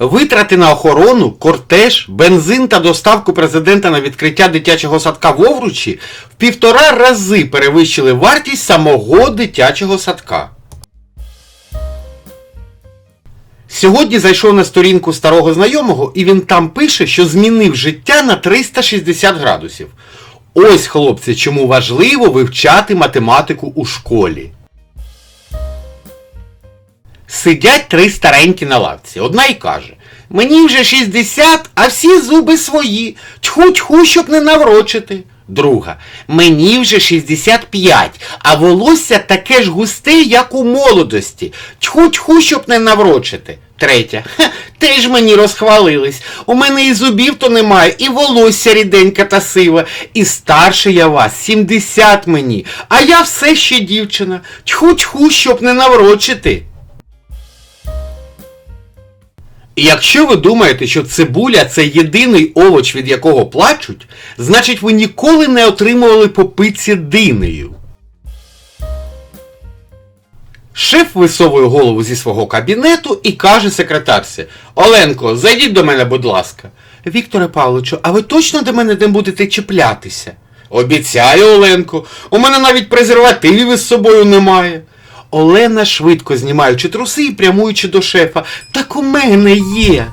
Витрати на охорону, кортеж, бензин та доставку президента на відкриття дитячого садка в Овручі в півтора рази перевищили вартість самого дитячого садка. Сьогодні зайшов на сторінку старого знайомого, і він там пише, що змінив життя на 360 градусів. Ось, хлопці, чому важливо вивчати математику у школі. Сидять три старенькі на лавці. Одна й каже: Мені вже 60, а всі зуби свої. Тьху-тьху, щоб не наврочити. Друга. Мені вже 65, а волосся таке ж густе, як у молодості. Тьху-тьху, щоб не наврочити. Третя. Ха, теж мені розхвалились. У мене і зубів то немає, і волосся ріденьке та сиве. І старше я вас, 70 мені, а я все ще дівчина. Тьху-тьху, щоб не наврочити. І якщо ви думаєте, що цибуля це єдиний овоч, від якого плачуть, значить ви ніколи не отримували по пиці динею. Шеф висовує голову зі свого кабінету і каже секретарці Оленко, зайдіть до мене, будь ласка. Вікторе Павловичу, а ви точно до мене не будете чіплятися? Обіцяю, Оленко, у мене навіть презервативів із собою немає. Олена, швидко знімаючи труси і прямуючи до шефа. Так у мене є.